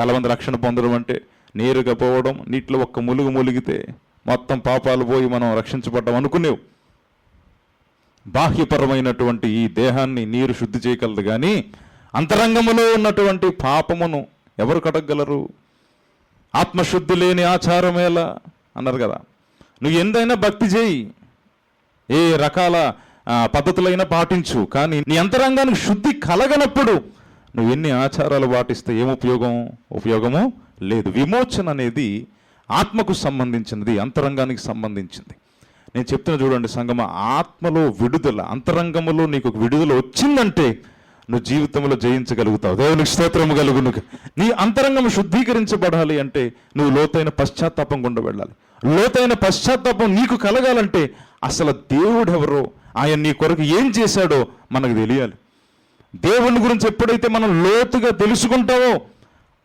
చాలామంది రక్షణ పొందడం అంటే నేరుగా పోవడం నీటిలో ఒక్క ములుగు ములిగితే మొత్తం పాపాలు పోయి మనం రక్షించబడ్డం అనుకునేవు. బాహ్యపరమైనటువంటి ఈ దేహాన్ని నీరు శుద్ధి చేయగలదు కానీ అంతరంగములో ఉన్నటువంటి పాపమును ఎవరు కడగలరు ఆత్మశుద్ధి లేని ఆచారమేలా అన్నారు కదా. నువ్వు ఎందైనా భక్తి చేయి. ఏ రకాల పద్ధతులైనా పాటించు. కానీ నీ అంతరంగానికి శుద్ధి కలగనప్పుడు నువ్వు ఎన్ని ఆచారాలు పాటిస్తే ఏం ఉపయోగం? ఉపయోగము లేదు. విమోచన అనేది ఆత్మకు సంబంధించినది అంతరంగానికి సంబంధించింది. నేను చెప్తున్నా చూడండి సంగమ ఆత్మలో విడుదల అంతరంగములో నీకు ఒక విడుదల వచ్చిందంటే నువ్వు జీవితంలో జయించగలుగుతావు. దేవునికి స్తోత్రము కలుగును. నీ అంతరంగం శుద్ధీకరించబడాలి అంటే నువ్వు లోతైన పశ్చాత్తాపం గుండా వెళ్ళాలి. లోతైన పశ్చాత్తాపం నీకు కలగాలంటే అసలు దేవుడెవరో ఆయన నీ కొరకు ఏం చేశాడో మనకు తెలియాలి. దేవుని గురించి ఎప్పుడైతే మనం లోతుగా తెలుసుకుంటావో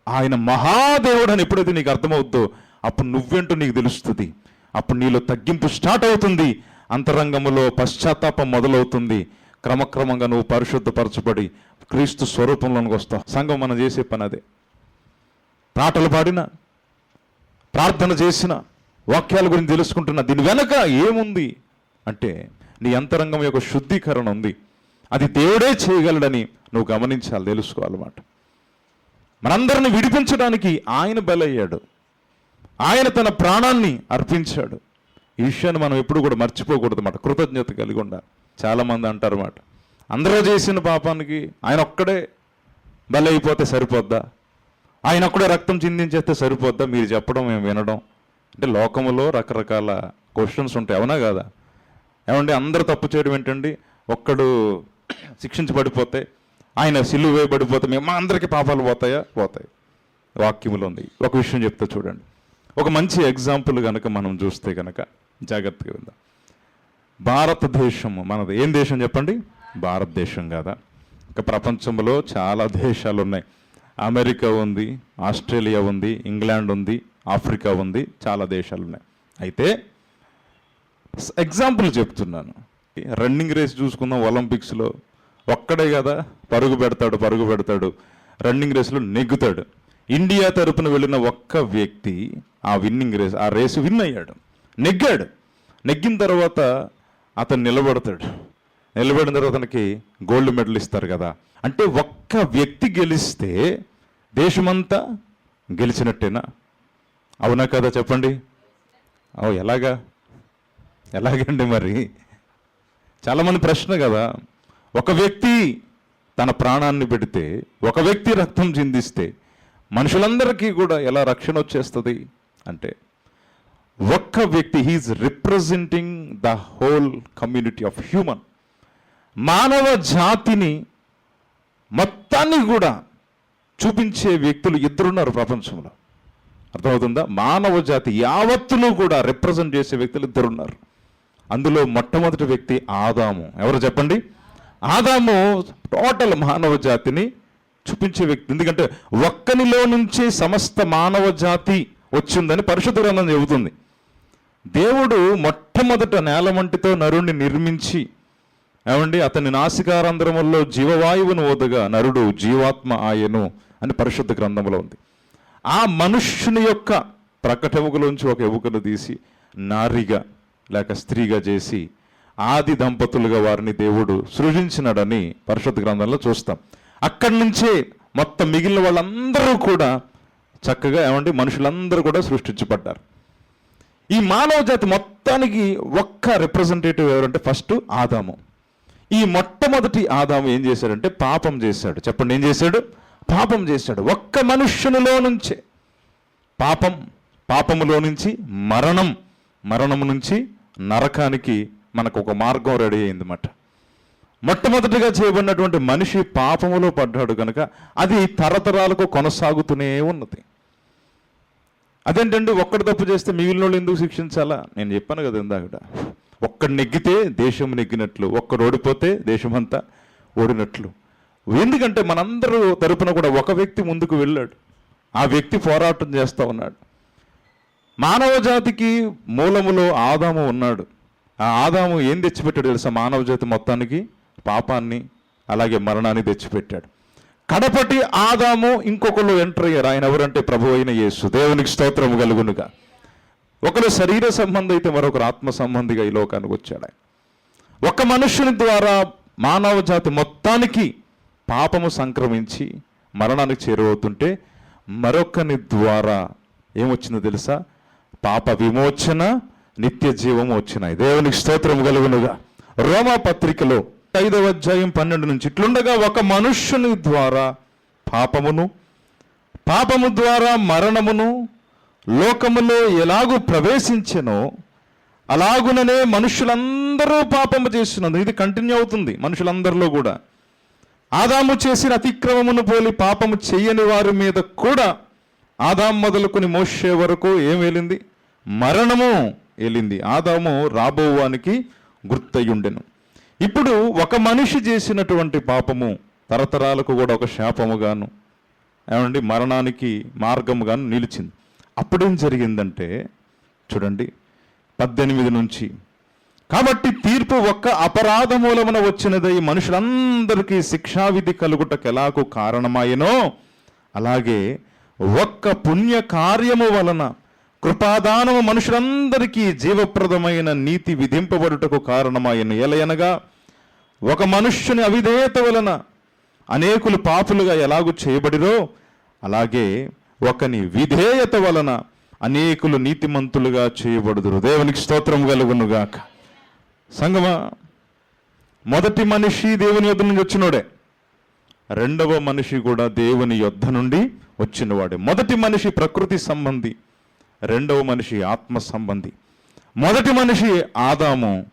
ఆయన మహాదేవుడు అని ఎప్పుడైతే నీకు అర్థమవుద్దో అప్పుడు నువ్వేంటో నీకు తెలుస్తుంది. అప్పుడు నీలో తగ్గింపు స్టార్ట్ అవుతుంది. అంతరంగములో పశ్చాత్తాపం మొదలవుతుంది. క్రమక్రమంగా నువ్వు పరిశుద్ధపరచబడి క్రీస్తు స్వరూపంలోనికి వస్తావు. సంఘం మనం చేసే పని అదే. పాటలు పాడిన ప్రార్థన చేసిన వాక్యాల గురించి తెలుసుకుంటున్నా దీని వెనక ఏముంది? అంటే నీ అంతరంగం యొక్క శుద్ధీకరణ ఉంది. అది దేవుడే చేయగలడని నువ్వు గమనించాలి తెలుసుకోవాలన్నమాట మనందరిని విడిపించడానికి ఆయన బలయ్యాడు. ఆయన తన ప్రాణాన్ని అర్పించాడు. ఈ విషయాన్ని మనం ఎప్పుడు కూడా మర్చిపోకూడదు అన్నమాట. కృతజ్ఞత కలిగి ఉండాలి. చాలామంది అంటారు అన్నమాట. అందరూ చేసిన పాపానికి ఆయన ఒక్కడే బలైపోతే సరిపోద్దా? ఆయన ఒక్కడే రక్తం చిందించేస్తే సరిపోద్దా? మీరు చెప్పడం మేము వినడం. అంటే లోకములో రకరకాల క్వశ్చన్స్ ఉంటాయి. అవునా కదా? ఏమండి అందరూ తప్పు చేయడం ఏంటండి? ఒక్కడు శిక్షించబడిపోతే ఆయన సిలువ వేయబడిపోతే మేము మా అందరికీ పాపాలు పోతాయా? పోతాయి. వాక్యములు ఉంది. ఒక విషయం చెప్తే చూడండి. ఒక మంచి ఎగ్జాంపుల్ కనుక మనం చూస్తే కనుక జాగ్రత్తగా విందాం. భారతదేశము మనది. ఏం దేశం చెప్పండి? భారతదేశం కదా? ఇక ప్రపంచంలో చాలా దేశాలు ఉన్నాయి. అమెరికా ఉంది ఆస్ట్రేలియా ఉంది ఇంగ్లాండ్ ఉంది ఆఫ్రికా ఉంది చాలా దేశాలు ఉన్నాయి. అయితే ఎగ్జాంపుల్ చెప్తున్నాను. రన్నింగ్ రేస్ చూసుకుందాం ఒలింపిక్స్లో. ఒక్కడే కదా పరుగు పెడతాడు పరుగు పెడతాడు. రన్నింగ్ రేస్లో నెగ్గుతాడు. ఇండియా తరపున వెళ్ళిన ఒక్క వ్యక్తి ఆ విన్నింగ్ రేస్ ఆ రేసు విన్ అయ్యాడు. నెగ్గాడు. నెగ్గిన తర్వాత అతను నిలబడతాడు. నిలబడిన తర్వాత అతనికి గోల్డ్ మెడల్ ఇస్తారు కదా. అంటే ఒక్క వ్యక్తి గెలిస్తే దేశమంతా గెలిచినట్టేనా? అవునా కదా చెప్పండి? ఓ ఎలాగా? ఎలాగండి మరి? చాలామంది ప్రశ్న కదా. ఒక వ్యక్తి తన ప్రాణాన్ని పెడితే ఒక వ్యక్తి రక్తం చిందిస్తే మనుషులందరికీ కూడా ఎలా రక్షణ వచ్చేస్తుంది అంటే ఒక్క వ్యక్తి he is representing the whole community of human మానవ జాతిని మొత్తాన్ని కూడా చూపించే వ్యక్తులు ఇద్దరున్నారు ప్రపంచంలో. అర్థమవుతుందా? మానవ జాతి యావత్తును కూడా రిప్రజెంట్ చేసే వ్యక్తులు ఇద్దరున్నారు. అందులో మొట్టమొదటి వ్యక్తి ఆదాము. ఎవరు చెప్పండి? ఆదాము టోటల్ మానవ జాతిని చూపించే వ్యక్తి. ఎందుకంటే ఒక్కనిలో నుంచి సమస్త మానవ జాతి వచ్చిందని పరిశుద్ధ గ్రంథం చెబుతుంది. దేవుడు మొట్టమొదట నేలమంటితో నరుణ్ణి నిర్మించి ఏమండి? అతని నాసికారంధ్రముల్లో జీవవాయువును ఓదగా నరుడు జీవాత్మ ఆయను అని పరిశుద్ధ గ్రంథంలో ఉంది. ఆ మనుష్యుని యొక్క ప్రకటెముకలోంచి ఒక ఎముకను తీసి నారిగా లేక స్త్రీగా చేసి ఆది దంపతులుగా వారిని దేవుడు సృజించినాడని పరిశుద్ధ గ్రంథంలో చూస్తాం. అక్కడి నుంచే మొత్తం మిగిలిన వాళ్ళందరూ కూడా చక్కగా ఏమంటే మనుషులందరూ కూడా సృష్టించబడ్డారు. ఈ మానవ జాతి మొత్తానికి ఒక్క రిప్రజెంటేటివ్ ఎవరంటే ఫస్ట్ ఆదాము. ఈ మొట్టమొదటి ఆదాము ఏం చేశాడంటే పాపం చేశాడు. చెప్పండి ఏం చేశాడు? పాపం చేశాడు. ఒక్క మనుష్యునిలో నుంచే. పాపం పాపములో నుంచి మరణం మరణము నుంచి నరకానికి మనకు ఒక మార్గం రెడీ అయిందన్నమాట. మొట్టమొదటిగా చేయబడినటువంటి మనిషి పాపములో పడ్డాడు కనుక అది తరతరాలకు కొనసాగుతూనే ఉన్నది. అదేంటండి? ఒక్కడు తప్పు చేస్తే మిగిలిన వాళ్ళు ఎందుకు శిక్షించాలా? నేను చెప్పాను కదా ఇందాకట. ఒక్కడు నెగ్గితే దేశం నెగ్గినట్లు ఒక్కడు ఓడిపోతే దేశమంతా ఓడినట్లు. ఎందుకంటే మనందరూ తరపున కూడా ఒక వ్యక్తి ముందుకు వెళ్ళాడు. ఆ వ్యక్తి పోరాటం చేస్తూ ఉన్నాడు. మానవ జాతికి మూలములో ఆదాము ఉన్నాడు. ఆ ఆదాము ఏం తెచ్చిపెట్టాడు తెలుసా? మానవ జాతి మొత్తానికి? పాపాన్ని అలాగే మరణాన్ని తెచ్చిపెట్టాడు. కడపటి ఆదాము ఇంకొకరు ఎంటర్ అయ్యారు. ఆయన ఎవరంటే? ప్రభు అయిన యేసు. దేవునికి స్తోత్రం కలుగునుగా. ఒకరు శరీర సంబంధం అయితే మరొకరు ఆత్మ సంబంధిగా ఈ లోకానికి వచ్చాడు ఆయన. ఒక మనుషుని ద్వారా మానవ జాతి మొత్తానికి పాపము సంక్రమించి మరణానికి చేరువవుతుంటే మరొకని ద్వారా ఏమొచ్చిందో తెలుసా? పాప విమోచన నిత్య జీవము వచ్చినాయి దేవునికి స్తోత్రం కలుగునుగా. రోమా పత్రికలో ఐదవ అధ్యాయం పన్నెండు నుంచి ఇట్లుండగా ఒక మనుష్యుని ద్వారా పాపమును పాపము ద్వారా మరణమును లోకములో ఎలాగూ ప్రవేశించెనో అలాగుననే మనుషులందరూ పాపము చేస్తున్నారు ఇది కంటిన్యూ అవుతుంది మనుషులందరిలో కూడా. ఆదాము చేసిన అతిక్రమమును పోలి పాపము చేయని వారి మీద కూడా ఆదాం మొదలుకొని మోసే వరకు ఏం వెళ్ళింది మరణము వెళ్ళింది ఆదాము రాబోవానికి గుర్తయ్యుండెను. ఇప్పుడు ఒక మనిషి చేసినటువంటి పాపము తరతరాలకు కూడా ఒక శాపముగాను ఏమండి మరణానికి మార్గముగాను నిలిచింది. అప్పుడేం జరిగిందంటే చూడండి పద్దెనిమిది నుంచి. కాబట్టి తీర్పు ఒక్క అపరాధ మూలమున వచ్చినదై మనుషులందరికీ శిక్షావిధి కలుగుటకు ఎలాగూ కారణమాయనో అలాగే ఒక్క పుణ్య కార్యము వలన కృపాదానము మనుషులందరికీ జీవప్రదమైన నీతి విధింపబడుటకు కారణమైన ఎలయనగా ఒక మనుష్యుని అవిధేయత వలన అనేకులు పాపులుగా ఎలాగూ చేయబడిరో అలాగే ఒకని విధేయత వలన అనేకులు నీతిమంతులుగా చేయబడుదురు. దేవునికి స్తోత్రం కలుగునుగాక. సంగమా మొదటి మనిషి దేవుని యొద్ద నుంచి వచ్చినోడే. రెండవ మనిషి కూడా దేవుని యొద్ధ నుండి వచ్చినవాడే. మొదటి మనిషి ప్రకృతి సంబంధి. రెండవ మనిషి ఆత్మ సంబంధి మొదటి మనిషి ఆదాము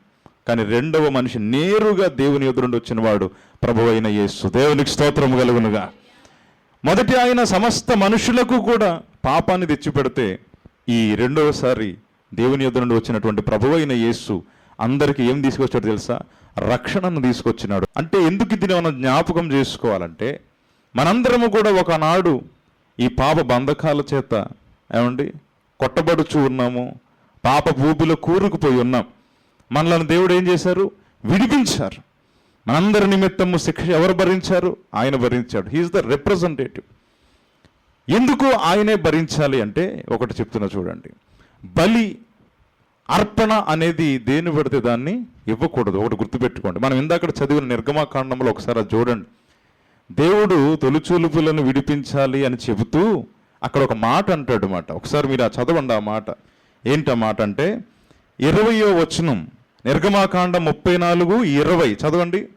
కానీ రెండవ మనిషి నేరుగా దేవుని ఎదురుండి వచ్చినవాడు ప్రభు అయిన యేసు. దేవునికి స్తోత్రము కలుగునుగా. మొదటి ఆయన సమస్త మనుషులకు కూడా పాపాన్ని తెచ్చిపెడితే ఈ రెండవసారి దేవుని ఎదురుండి వచ్చినటువంటి ప్రభు అయిన యేసు అందరికీ ఏం తీసుకొచ్చాడు తెలుసా? రక్షణను తీసుకొచ్చినాడు. అంటే ఎందుకు దీన్ని మనం జ్ఞాపకం చేసుకోవాలంటే మనందరము కూడా ఒకనాడు ఈ పాప బంధకాల చేత ఏమండి? కొట్టబడుచు ఉన్నాము. పాప భూమిలో కూరుకుపోయి ఉన్నాం. మనలను దేవుడు ఏం చేశారు? విడిపించారు. మనందరి నిమిత్తము శిక్ష ఎవరు భరించారు? ఆయన భరించాడు. హీఈస్ ద రిప్రజెంటేటివ్ ఎందుకు ఆయనే భరించాలి అంటే ఒకటి చెప్తున్నా చూడండి. బలి అర్పణ అనేది దేని పడితే దాన్ని ఇవ్వకూడదు. ఒకటి గుర్తుపెట్టుకోండి. మనం ఇందాక చదివిన నిర్గమాకాండంలో ఒకసారి చూడండి. దేవుడు తొలిచూలుపులను విడిపించాలి అని చెబుతూ అక్కడ ఒక మాట అంటాడు మాట ఒకసారి మీరు ఆ చదవండి ఆ మాట. ఏంటి మాట అంటే ఇరవయో వచనం నిర్గమాకాండం ముప్పై నాలుగు ఇరవై. చదవండి.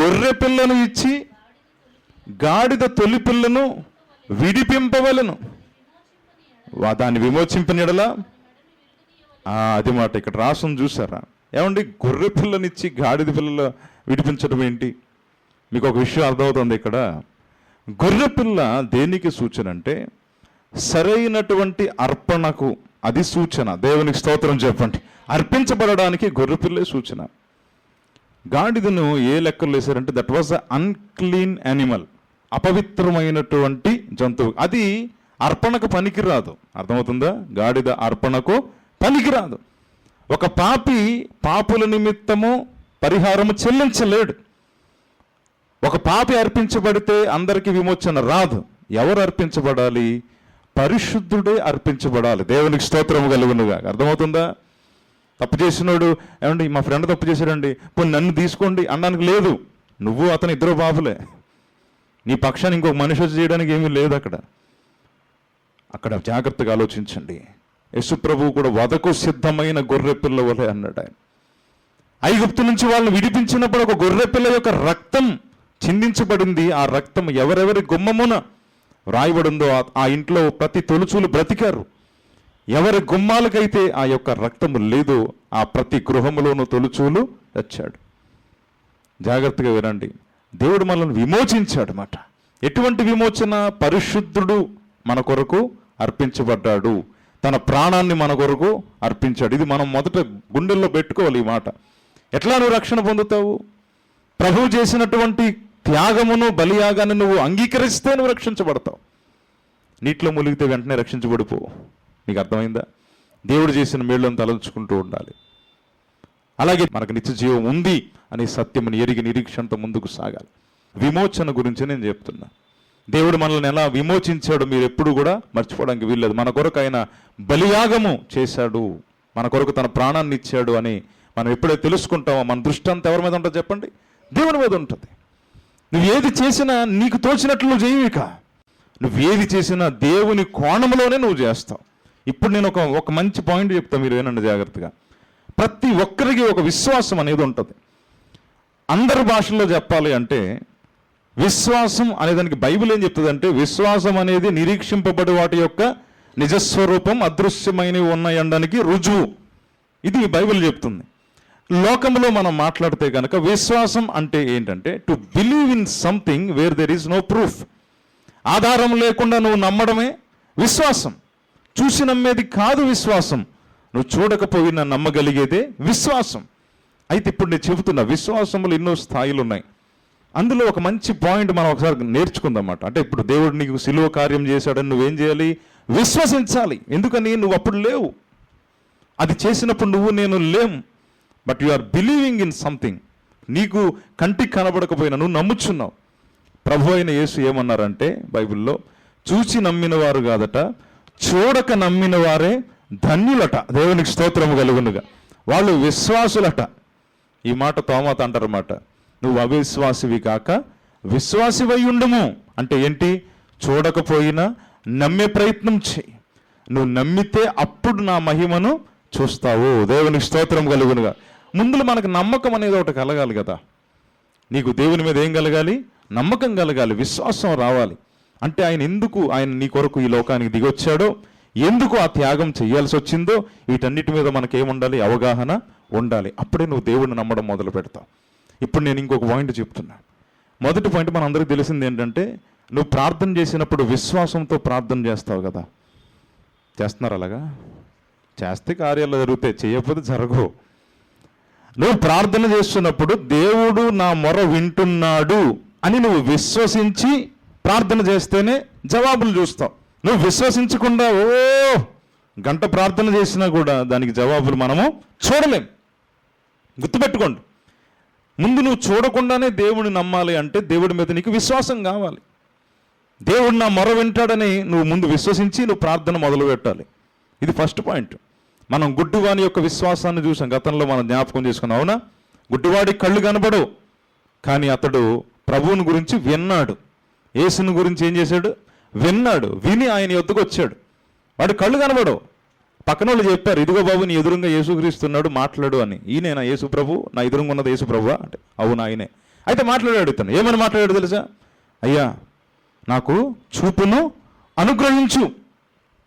గొర్రె పిల్లను ఇచ్చి గాడిద తొలి పిల్లను విడిపింపవలను. దాన్ని విమోచింపనిడలా అది మాట ఇక్కడ రాసం చూసారా ఏమండి? గొర్రె పిల్లనిచ్చి గాడిద పిల్లలు విడిపించడం ఏంటి? మీకు ఒక విషయం అర్థమవుతుంది ఇక్కడ. గొర్రె పిల్ల దేనికి సూచన అంటే సరైనటువంటి అర్పణకు అది సూచన. దేవునికి స్తోత్రం చెప్పండి. అర్పించబడడానికి గొర్రె పిల్లే సూచన. గాడిదను ఏ లెక్కలు వేశారంటే that was a unclean animal అపవిత్రమైనటువంటి జంతువు. అది అర్పణకు పనికిరాదు. అర్థమవుతుందా? గాడిద అర్పణకు పనికిరాదు. ఒక పాపి పాపుల నిమిత్తము పరిహారము చెల్లించలేడు. ఒక పాపి అర్పించబడితే అందరికీ విమోచన రాదు. ఎవరు అర్పించబడాలి? పరిశుద్ధుడే అర్పించబడాలి. దేవునికి స్తోత్రము కలుగునుగా. అర్థమవుతుందా? తప్పు చేసినోడు ఏమండి మా ఫ్రెండ్ తప్పు చేశాడండి. పోనీ నన్ను తీసుకోండి అనడానికి లేదు. నువ్వు అతను ఇద్దరు బాబులే నీ పక్షాన్ని ఇంకొక మనిషి వచ్చి చేయడానికి ఏమీ లేదు అక్కడ. అక్కడ జాగ్రత్తగా ఆలోచించండి. యేసు కూడా వదకు సిద్ధమైన గొర్రె పిల్ల వలె అన్నాడు ఆయన. ఐగుప్తు నుంచి వాళ్ళని విడిపించినప్పుడు ఒక గొర్రె పిల్ల యొక్క రక్తం చిందించబడింది ఆ రక్తం ఎవరెవరి గుమ్మమున రాయబడిందో ఆ- ఇంట్లో ప్రతి తొలుచూలు బ్రతికారు. ఎవరి గుమ్మాలకైతే ఆ యొక్క రక్తము లేదో ఆ ప్రతి గృహములోనూ తొలుచూలు వచ్చాడు. జాగ్రత్తగా వినండి. దేవుడు మనల్ని విమోచించాడు మాట ఎటువంటి విమోచన? పరిశుద్ధుడు మన కొరకు అర్పించబడ్డాడు. తన ప్రాణాన్ని మన కొరకు అర్పించాడు. ఇది మనం మొదట గుండెల్లో పెట్టుకోవాలి ఈ మాట. ఎట్లా నువ్వు రక్షణ పొందుతావు? ప్రభువు చేసినటువంటి త్యాగమును బలియాగాన్ని నువ్వు అంగీకరిస్తే నువ్వు రక్షించబడతావు. నీటిలో ములిగితే వెంటనే రక్షించబడిపోవు నీకు అర్థమైందా? దేవుడు చేసిన మేళ్ళను తలంచుకుంటూ ఉండాలి. అలాగే మనకు నిత్య జీవం ఉంది అనే సత్యముని ఎరిగి నిరీక్షణతో ముందుకు సాగాలి. విమోచన గురించి నేను చెప్తున్నా. దేవుడు మనల్ని ఎలా విమోచించాడో మీరు ఎప్పుడు కూడా మర్చిపోవడానికి వీల్లేదు. మన కొరకు ఆయన బలియాగము చేశాడు. మన కొరకు తన ప్రాణాన్ని ఇచ్చాడు అని మనం ఎప్పుడైతే తెలుసుకుంటామో మన దృష్టి అంతా ఎవరి మీద ఉంటుంది చెప్పండి? దేవుని మీద ఉంటుంది. నువ్వు ఏది చేసినా నీకు తోచినట్లు నువ్వు చేయవిక నువ్వు ఏది చేసినా దేవుని కోణంలోనే నువ్వు చేస్తావు. ఇప్పుడు నేను ఒక ఒక మంచి పాయింట్ చెప్తాను మీరు ఏనండి జాగ్రత్తగా. ప్రతి ఒక్కరికి ఒక విశ్వాసం అనేది ఉంటుంది. అందరి భాషల్లో చెప్పాలి అంటే విశ్వాసం అనే దానికి బైబిల్ ఏం చెప్తుందంటే విశ్వాసం అనేది నిరీక్షింపబడి వాటి యొక్క నిజస్వరూపం అదృశ్యమైనవి ఉన్నాయనడానికి రుజువు. ఇది బైబిల్ చెప్తుంది. లోకంలో మనం మాట్లాడితే కనుక విశ్వాసం అంటే ఏంటంటే to believe in something where there is no proof ఆధారం లేకుండా నువ్వు నమ్మడమే విశ్వాసం. చూసి నమ్మేది కాదు విశ్వాసం. నువ్వు చూడకపోయినా నమ్మగలిగేదే విశ్వాసం. అయితే ఇప్పుడు నేను చెబుతున్నా విశ్వాసములు ఎన్నో స్థాయిలు ఉన్నాయి అందులో ఒక మంచి పాయింట్ మనం ఒకసారి నేర్చుకుందామాట అంటే ఇప్పుడు దేవుడు నీకు సిలువ కార్యం చేశాడని నువ్వేం చేయాలి? విశ్వసించాలి. ఎందుకని? నువ్వు అప్పుడు లేవు. అది చేసినప్పుడు నువ్వు నేను లేము. But you are believing in something నీకు కంటికి కనబడకపోయినా నువ్వు నమ్ముచున్నావు. ప్రభు అయిన యేసు ఏమన్నారంటే బైబిల్లో చూచి నమ్మిన వారు కాదట చూడక నమ్మిన వారే ధన్యులట. దేవునికి స్తోత్రము కలుగునుగా. వాళ్ళు విశ్వాసులట. ఈ మాట తోమాత అంటారన్నమాట. నువ్వు అవిశ్వాసివి కాక విశ్వాసివై ఉండము. అంటే ఏంటి? చూడకపోయినా నమ్మే ప్రయత్నం చేయి. నువ్వు నమ్మితే అప్పుడు నా మహిమను చూస్తావు. దేవునికి స్తోత్రం కలుగునుగా. ముందు మనకు నమ్మకం అనేది ఒకటి కలగాలి కదా. నీకు దేవుని మీద ఏం కలగాలి? నమ్మకం కలగాలి విశ్వాసం రావాలి. అంటే ఆయన ఎందుకు ఆయన నీ కొరకు ఈ లోకానికి దిగొచ్చాడో ఎందుకు ఆ త్యాగం చేయాల్సి వచ్చిందో వీటన్నిటి మీద మనకేముండాలి అవగాహన ఉండాలి. అప్పుడే నువ్వు దేవుడిని నమ్మడం మొదలు పెడతావు ఇప్పుడు నేను ఇంకొక పాయింట్ చెప్తున్నా. మొదటి పాయింట్ మన అందరికీ తెలిసింది ఏంటంటే నువ్వు ప్రార్థన చేసినప్పుడు విశ్వాసంతో ప్రార్థన చేస్తావు కదా. చేస్తున్నారు అలాగా? చేస్తే కార్యాలు జరుగుతాయి. చేయకపోతే జరగవు. నువ్వు ప్రార్థన చేస్తున్నప్పుడు దేవుడు నా మొర వింటున్నాడు అని నువ్వు విశ్వసించి ప్రార్థన చేస్తేనే జవాబులు చూస్తావు. నువ్వు విశ్వసించకుండా ఓ గంట ప్రార్థన చేసినా కూడా దానికి జవాబులు మనము చూడలేం. గుర్తుపెట్టుకోండి. ముందు నువ్వు చూడకుండానే దేవుడిని నమ్మాలి అంటే దేవుడి మీద నీకు విశ్వాసం కావాలి. దేవుడు నా మొర వింటాడని నువ్వు ముందు విశ్వసించి నువ్వు ప్రార్థన మొదలు పెట్టాలి ఇది ఫస్ట్ పాయింట్. మనం గుడ్డివాని యొక్క విశ్వాసాన్ని చూసాం. గతంలో మనం జ్ఞాపకం చేసుకున్నాం. అవునా? గుడ్డివాడి కళ్ళు కనబడవు. కానీ అతడు ప్రభువుని గురించి విన్నాడు. యేసుని గురించి ఏం చేశాడు? విన్నాడు. విని ఆయన యొద్దకు వచ్చాడు. వాడు కళ్ళు కనబడవు. పక్కన వాళ్ళు చెప్పారు ఇదిగో బాబు నీ ఎదురుగా యేసుక్రీస్తున్నాడు మాట్లాడు అని. ఈయనేనా యేసు ప్రభు? నా ఎదురుగా ఉన్నది యేసు ప్రభు అంటే. అవును ఆయనే. అయితే మాట్లాడాడు ఇతను. ఏమని మాట్లాడాడు తెలుసా? అయ్యా నాకు చూపును అనుగ్రహించు.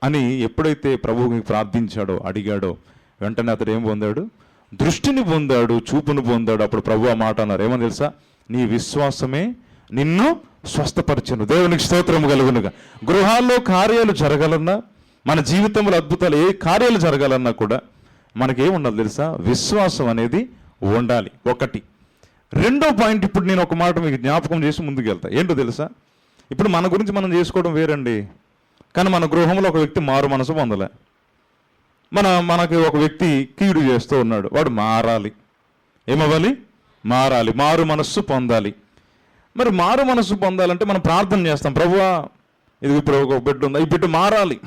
అని ఎప్పుడైతే ప్రభువుకి ప్రార్థించాడో అడిగాడో వెంటనే అతడు ఏం పొందాడు? దృష్టిని పొందాడు చూపును పొందాడు. అప్పుడు ప్రభు ఆ మాట అన్నారు. ఏమని తెలుసా? నీ విశ్వాసమే నిన్ను స్వస్థపరచను. దేవునికి స్తోత్రము కలుగునుగా. గృహాల్లో కార్యాలు జరగాలన్నా మన జీవితంలో అద్భుతాలు ఏ కార్యాలు జరగాలన్నా కూడా మనకేం ఉండాలి తెలుసా? విశ్వాసం అనేది ఉండాలి. ఒకటి. రెండో పాయింట్ ఇప్పుడు నేను ఒక మాట మీకు జ్ఞాపకం చేసి ముందుకు వెళ్తా ఏంటో తెలుసా? ఇప్పుడు మన గురించి మనం చేసుకోవడం వేరండి. కానీ మన గృహంలో ఒక వ్యక్తి మారు మనసు పొందలే. మన మనకి ఒక వ్యక్తి కీడు చేస్తూ ఉన్నాడు. వాడు మారాలి. ఏమవ్వాలి? మారాలి. మారు మనస్సు పొందాలి. మరి మారు మనస్సు పొందాలంటే మనం ప్రార్థన చేస్తాం. ప్రభువా ఇది ఇప్పుడు ఒక బిడ్డ ఉంది? ఈ బిడ్డ మారాలి.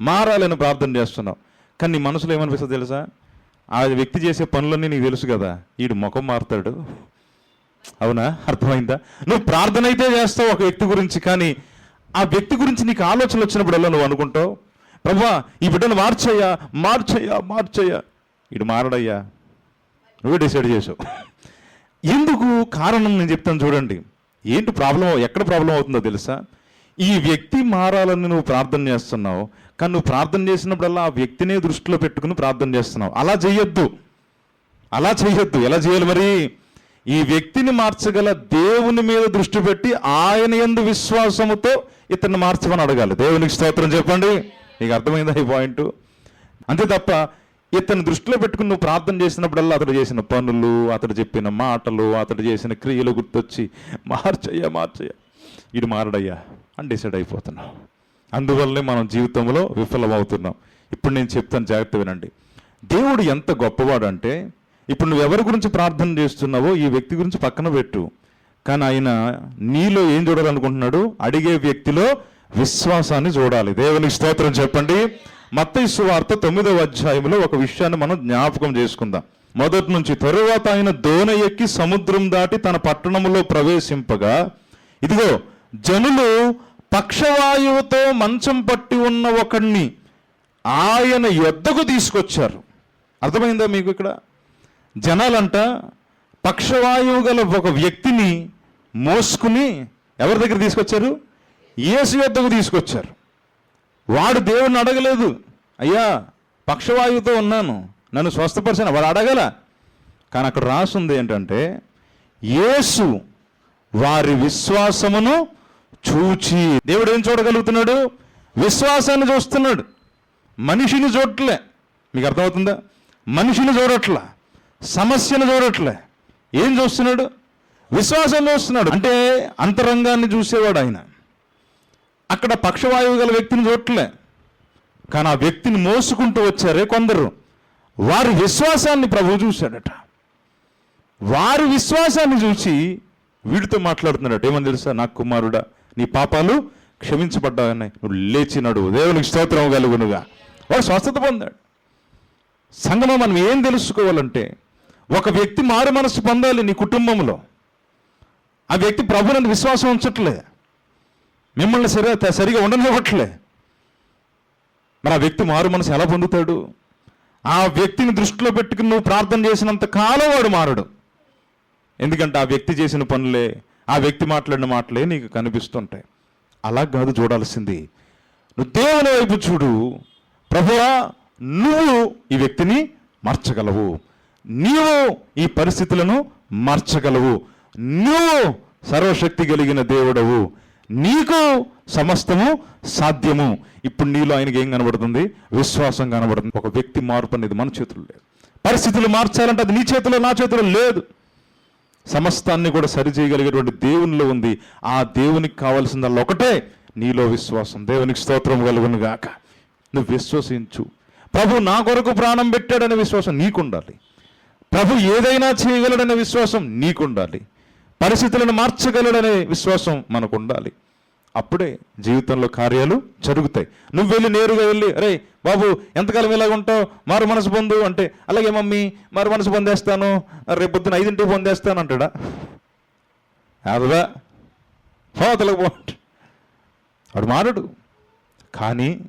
మారాలి అని ప్రార్థన చేస్తున్నావు కానీ నీ మనసులో ఏమనిపిస్తుంది తెలుసా? ఆ వ్యక్తి చేసే పనులన్నీ నీకు తెలుసు కదా. వీడు ముఖం మారుతాడు. అవునా? అర్థమైందా? నువ్వు ప్రార్థన అయితే చేస్తావు ఒక వ్యక్తి గురించి కానీ ఆ వ్యక్తి గురించి నీకు ఆలోచన వచ్చినప్పుడల్లా నువ్వు అనుకుంటావు? ప్రభా ఈ బిడ్డను మార్చయ్యా మార్చయ్యా మార్చయ్యా. ఇటు మారడయ్యా. నువ్వే డిసైడ్ చేసావు. ఎందుకు కారణం నేను చెప్తాను చూడండి. ఏంటి ప్రాబ్లం ఎక్కడ ప్రాబ్లం అవుతుందో తెలుసా? ఈ వ్యక్తి మారాలని నువ్వు ప్రార్థన చేస్తున్నావు కానీ నువ్వు ప్రార్థన చేసినప్పుడల్లా ఆ వ్యక్తినే దృష్టిలో పెట్టుకుని ప్రార్థన చేస్తున్నావు. అలా చేయొద్దు. అలా చేయొద్దు. ఎలా చేయాలి మరి? ఈ వ్యక్తిని మార్చగల దేవుని మీద దృష్టి పెట్టి ఆయన ఎందు విశ్వాసముతో ఇతన్ని మార్చమని అడగాలి. దేవునికి స్తోత్రం చెప్పండి. నీకు అర్థమైందా ఈ పాయింట్? అంతే తప్ప ఇతని దృష్టిలో పెట్టుకుని నువ్వు ప్రార్థన చేసినప్పుడల్లా అతడు చేసిన పనులు అతడు చెప్పిన మాటలు అతడు చేసిన క్రియలు గుర్తొచ్చి మార్చయ్యా మార్చయ్యా. ఇటు మారడయ్యా అని డిసైడ్ అయిపోతున్నావు. అందువల్లనే మనం జీవితంలో విఫలమవుతున్నాం. ఇప్పుడు నేను చెప్తాను జాగ్రత్త వినండి. దేవుడు ఎంత గొప్పవాడు అంటే ఇప్పుడు నువ్వు ఎవరి గురించి ప్రార్థన చేస్తున్నావో ఈ వ్యక్తి గురించి పక్కన పెట్టు. కానీ ఆయన నీలో ఏం చూడాలనుకుంటున్నాడు? అడిగే వ్యక్తిలో విశ్వాసాన్ని చూడాలి. దేవునికి స్తోత్రం చెప్పండి. మత్తైసు వార్త తొమ్మిదవ అధ్యాయంలో ఒక విషయాన్ని మనం జ్ఞాపకం చేసుకుందాం. మొదటి నుంచి తరువాత ఆయన దోన ఎక్కి సముద్రం దాటి తన పట్టణములో ప్రవేశింపగా ఇదిగో జనులు పక్షవాయువుతో మంచం పట్టి ఉన్న ఒకడిని ఆయన యొద్దకు తీసుకొచ్చారు. అర్థమైందా మీకు ఇక్కడ? జనాలంట పక్షవాయువు గల ఒక వ్యక్తిని మోసుకుని ఎవరి దగ్గర తీసుకొచ్చారు? యేసు యొద్దకు తీసుకొచ్చారు. వాడు దేవుణ్ణి అడగలేదు. అయ్యా పక్షవాయువుతో ఉన్నాను నన్ను స్వస్థపరిచిన. వాడు అడగల. కానీ అక్కడ రాసింది ఏంటంటే యేసు వారి విశ్వాసమును చూచి దేవుడు ఏం చూడగలుగుతున్నాడు? విశ్వాసాన్ని చూస్తున్నాడు. మనిషిని చూడట్లే. మీకు అర్థమవుతుందా? మనిషిని చూడట్లా. సమస్యను చూడట్లే. ఏం చూస్తున్నాడు? విశ్వాసం చూస్తున్నాడు. అంటే అంతరంగాన్ని చూసేవాడు ఆయన. అక్కడ పక్షవాయువు గల వ్యక్తిని చూడట్లే. కానీ ఆ వ్యక్తిని మోసుకుంటూ వచ్చారే కొందరు. వారి విశ్వాసాన్ని ప్రభు చూశాడట. వారి విశ్వాసాన్ని చూసి వీడితో మాట్లాడుతున్నాడట. ఏమని తెలుసా? నా కుమారుడా నీ పాపాలు క్షమించబడ్డాయని. నువ్వు లేచినాడు. దేవునికి స్తోత్రం కలుగునుగా. వాడు స్వస్థత పొందాడు. సంగమం మనం ఏం తెలుసుకోవాలంటే ఒక వ్యక్తి మారు మనసు పొందాలి నీ కుటుంబంలో. ఆ వ్యక్తి ప్రభునందు విశ్వాసం ఉంచట్లే. మిమ్మల్ని సరే సరిగా ఉండనివ్వట్లే. మరి ఆ వ్యక్తి మారు మనసు ఎలా పొందుతాడు? ఆ వ్యక్తిని దృష్టిలో పెట్టుకుని నువ్వు ప్రార్థన చేసినంత కాలం వాడు మారడు. ఎందుకంటే ఆ వ్యక్తి చేసిన పనులే ఆ వ్యక్తి మాట్లాడిన మాటలే నీకు కనిపిస్తుంటాయి. అలా కాదు చూడాల్సింది. నువ్వు దేవుని వైపు చూడు. ప్రభువా నువ్వు ఈ వ్యక్తిని మార్చగలవు. నీవు ఈ పరిస్థితులను మార్చగలవు. నువ్వు సర్వశక్తి కలిగిన దేవుడవు. నీకు సమస్తము సాధ్యము. ఇప్పుడు నీలో ఆయనకి ఏం కనబడుతుంది? విశ్వాసం కనబడుతుంది. ఒక వ్యక్తి మార్పు అనేది మన చేతుల్లో లేదు. పరిస్థితులు మార్చాలంటే అది నీ చేతిలో నా చేతిలో లేదు. సమస్తాన్ని కూడా సరిచేయగలిగేటువంటి దేవునిలో ఉంది. ఆ దేవునికి కావాల్సిందల్లా ఒకటే నీలో విశ్వాసం. దేవునికి స్తోత్రం కలుగును గాక నువ్వు విశ్వసించు. ప్రభు నా కొరకు ప్రాణం పెట్టాడనే విశ్వాసం నీకుండాలి. ప్రభు ఏదైనా చేయగలడనే విశ్వాసం నీకుండాలి. పరిస్థితులను మార్చగలడనే విశ్వాసం మనకు ఉండాలి అప్పుడే జీవితంలో కార్యాలు జరుగుతాయి. నువ్వు వెళ్ళి నేరుగా వెళ్ళి అరే బాబు ఎంతకాలం ఇలాగ ఉంటావు? మారు మనసు పొందు అంటే అలాగే మమ్మీ మారు మనసు పొందేస్తాను. రేపు పొద్దున ఐదింటికి పొందేస్తాను అంటాడా? అదదా పోతలకు పోంట వాడు మారడు. కానీ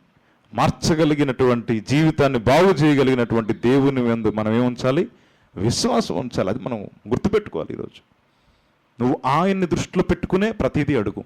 మార్చగలిగినటువంటి జీవితాన్ని బాగు చేయగలిగినటువంటి దేవుని ఎందు మనం ఏముంచాలి విశ్వాసం ఉంచాలి. అది మనం గుర్తుపెట్టుకోవాలి ఈరోజు. నువ్వు ఆయన్ని దృష్టిలో పెట్టుకునే ప్రతిదీ అడుగు.